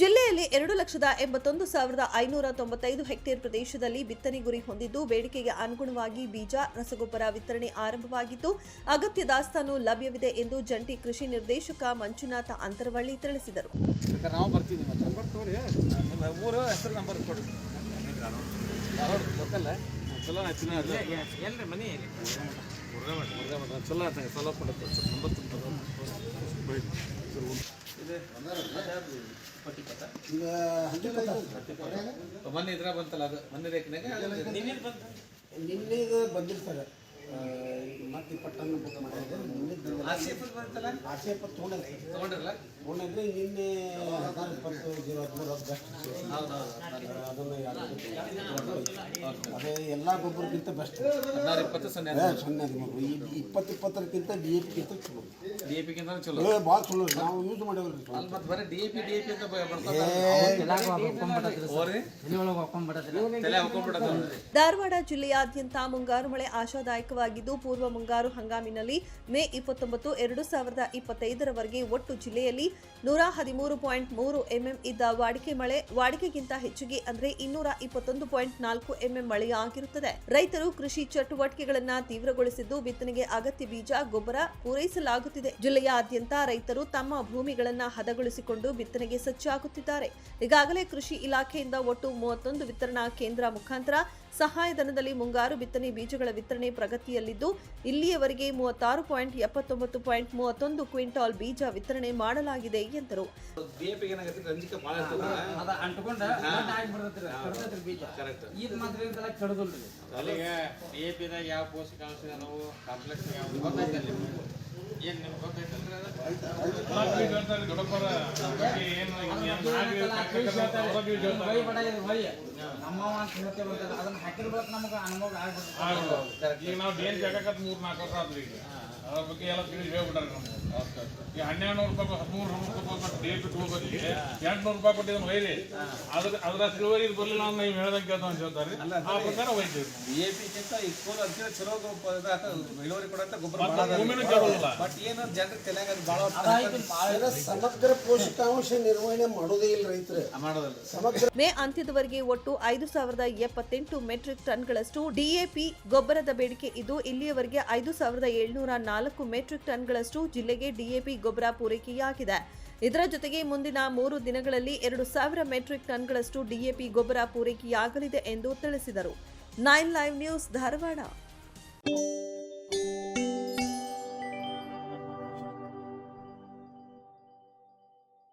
ಜಿಲ್ಲೆಯಲ್ಲಿ ಎರಡು ಲಕ್ಷದ ಎಂಬತ್ತೊಂದು ಸಾವಿರದ ಐನೂರ ತೊಂಬತ್ತೈದು ಹೆಕ್ಟೇರ್ ಪ್ರದೇಶದಲ್ಲಿ ಬಿತ್ತನೆ ಗುರಿ ಹೊಂದಿದ್ದು ಬೇಡಿಕೆಗೆ ಅನುಗುಣವಾಗಿ ಬೀಜ ರಸಗೊಬ್ಬರ ವಿತರಣೆ ಆರಂಭವಾಗಿದ್ದು ಅಗತ್ಯ ದಾಸ್ತಾನು ಲಭ್ಯವಿದೆ ಎಂದು ಜಂಟಿ ಕೃಷಿ ನಿರ್ದೇಶಕ ಮಂಜುನಾಥ ಅಂತರವಳ್ಳಿ ತಿಳಿಸಿದರು. ಚಲೋ ಚಲೋ ಮೊನ್ನೆ ಇದ್ರ ಬಂತಲ್ಲ ಅದು ಮೊನ್ನೆ ರೇಖನಾಗ ನಿನ್ನೆ ಬಂದಿರ್ತಾರೆ. ಮತ್ತೆ ಪಟ್ಟನ್ನು ಬುಕ್ ಮಾಡಿದ್ರೆ. ನಿನ್ನೆ ಬಂತಲ್ಲ? ಆಸೆ ತೊಗೊಂಡ್ರೆ ತಗೊಂಡ್ರಲ್ಲ? ತೊಗೊಂಡ್ರೆ ನಿನ್ನೆ ಎಲ್ಲ ಗೊಬ್ಬರಕ್ಕಿಂತ ಬೆಸ್ಟ್ ಸೊನ್ನೆ ಹದಿಮೂರು ಇಪ್ಪತ್ತು ಇಪ್ಪತ್ತರಕ್ಕಿಂತ ಡಿ ಎ ಚಲೋ ಡಿ ಎ ಚಲೋ ಭಾಳ ಚಲೋ. ನಾವು ಯೂಸ್ ಧಾರವಾಡ ಜಿಲ್ಲೆಯಾದ್ಯಂತ ಮುಂಗಾರು ಮಳೆ ಆಶಾದಾಯಕವಾಗಿದ್ದು, ಪೂರ್ವ ಮುಂಗಾರು ಹಂಗಾಮಿನಲ್ಲಿ ಮೇ ಇಪ್ಪತ್ತೊಂಬತ್ತು, ಎರಡು ಸಾವಿರದ ಇಪ್ಪತ್ತೈದರವರೆಗೆ ಒಟ್ಟು ಜಿಲ್ಲೆಯಲ್ಲಿ ನೂರ ಹದಿಮೂರು ಪಾಯಿಂಟ್ ಮೂರು ಎಂಎಂ ಇದ್ದ ವಾಡಿಕೆ ಮಳೆ ವಾಡಿಕೆಗಿಂತ ಹೆಚ್ಚಿಗೆ ಅಂದ್ರೆ ಇನ್ನೂರ ಇಪ್ಪತ್ತೊಂದು ಪಾಯಿಂಟ್ ನಾಲ್ಕು ಎಂಎಂ ಮಳೆಯಾಗಿರುತ್ತದೆ. ರೈತರು ಕೃಷಿ ಚಟುವಟಿಕೆಗಳನ್ನ ತೀವ್ರಗೊಳಿಸಿದ್ದು ಬಿತ್ತನೆಗೆ ಅಗತ್ಯ ಬೀಜ, ಗೊಬ್ಬರ ಪೂರೈಸಲಾಗುತ್ತಿದೆ. ಜಿಲ್ಲೆಯಾದ್ಯಂತ ರೈತರು ತಮ್ಮ ಭೂಮಿಗಳನ್ನ ಹದಗೊಳಿಸಿಕೊಂಡು ಬಿತ್ತನೆಗೆ ಸಜ್ಜಾಗುತ್ತಿದ್ದಾರೆ. ಈಗಾಗಲೇ ಕೃಷಿ ಇಲಾಖೆಯಿಂದ ಒಟ್ಟು ಮೂವತ್ತೊಂದು ವಿತರಣಾ ಕೇಂದ್ರ ಮುಖಾಂತರ ಸಹಾಯಧನದಲ್ಲಿ ಮುಂಗಾರು ಬಿತ್ತನೆ ಬೀಜಗಳ ವಿತರಣೆ ಪ್ರಗತಿಯಲ್ಲಿದ್ದು, ಇಲ್ಲಿಯವರೆಗೆ ಮೂವತ್ತಾರು ಪಾಯಿಂಟ್ ಎಪ್ಪತ್ತೊಂಬತ್ತು ಪಾಯಿಂಟ್ ಮೂವತ್ತೊಂದು ಕ್ವಿಂಟಾಲ್ ಬೀಜ ವಿತರಣೆ ಮಾಡಲಾಗಿದೆ ಎಂದರು. ಭಾಳ ಇರ್ತದೆ ಅದ ಅಂಟ್ಕೊಂಡ ಆಗ್ಬಿಡ್ತೈತ್ರಿ ಕಡ್ದೈತ್ರಿ ಬೀಜ. ಕರೆಕ್ಟ್. ಇದ್ ಮಾತ್ರ ಇದೆಲ್ಲ ಕಡ್ದಲ್ರಿ. ಅಲ್ಲಿಗೆ ಡಿ ಎ ಪಿದಾಗ ಯಾವ ಪೋಷಕಾಂಶ ನಾವು ಕಾಂಪ್ಲೆಕ್ಸ್ ಯಾವ ಏನು ನಿಮ್ಗೆ ಗೊತ್ತೈತಲ್ರಿ ಅದು ಬೈ ನಮ್ಮವ ಅಂತ ಹೇಳ್ತೇವೆ ಅದನ್ನ ಹಾಕಿದ ಬಳಕ ನಮಗೆ ಅನುಭವ ಆಗ್ಬಿಡ್ತೈತಿ ಈಗ ನಾವು ಬೇಕಾಗತ್ ಮೂರ್ ನಾಲ್ಕು ವರ್ಷ ಆದ್ರಿ ಈಗ ಅದ್ರ ಬಗ್ಗೆ ಎಲ್ಲ ತಿಳಿದು ಹೇಳ್ಬಿಟ್ಟಾರೆ ನಮ್ಗೆ ಈ ಹನ್ನೆರಡು ನೂರು ರೂಪಾಯಿ ಹದಿಮೂರು ರೂಪಾಯಿ ಕೊಟ್ಟು ಡೇಟ್ ಪಿ ಎಂಟ್ನೂರು ರೂಪಾಯಿ ಕೊಟ್ಟಿದ್ದನ್ನು ಒಯ್ರಿ ಅದ್ರ ಅದ್ರ ಸಿಲ್ವರಿ ಬರಲಿಲ್ಲ ಅಂತ ನೀವು ಹೇಳ್ದಂಗೆ ಕೇಳ್ತಾ ಅಂತ ಹೇಳ್ತಾರೆ ಆ ಪ್ರಕಾರ ಒಯ್ತೀವಿ ಬಿ ಎ ಈ ಸ್ಕೂಲ್ ಅಂತ ಚಲೋ ಗೊಬ್ಬರ ಇಳುವರಿ ಕೊಡಂತ ಭೂಮಿನೂ ಬಟ್ ಏನು ಜನರಿಗೆ ತಲೆಯಾಗ ಭಾಳ ಸಮಗ್ರ ಪೋಷಕಾಂಶ ನಿರ್ವಹಣೆ ಮಾಡೋದೇ ಇಲ್ಲ ರೈತರು. ಮಾಡೋದಲ್ಲ. ಮೇ ಅಂತ್ಯದವರೆಗೆ ಒಟ್ಟು ಐದು ಸಾವಿರದ ಎಪ್ಪತ್ತೆಂಟು ಮೆಟ್ರಿಕ್ ಟನ್ಗಳಷ್ಟು ಡಿಎಪಿ ಗೊಬ್ಬರದ ಬೇಡಿಕೆ ಇದ್ದು ಇಲ್ಲಿಯವರೆಗೆ ಐದು ಸಾವಿರದ ಏಳ್ನೂರ ನಾಲ್ಕು ಮೆಟ್ರಿಕ್ ಟನ್ಗಳಷ್ಟು ಜಿಲ್ಲೆಗೆ ಡಿಎಪಿ ಗೊಬ್ಬರ ಪೂರೈಕೆಯಾಗಿದೆ. ಇದರ ಜೊತೆಗೆ ಮುಂದಿನ ಮೂರು ದಿನಗಳಲ್ಲಿ ಎರಡು ಸಾವಿರ ಮೆಟ್ರಿಕ್ ಟನ್ಗಳಷ್ಟು ಡಿಎಪಿ ಗೊಬ್ಬರ ಪೂರೈಕೆಯಾಗಲಿದೆ ಎಂದು ತಿಳಿಸಿದರು. Nine live news Dharwad.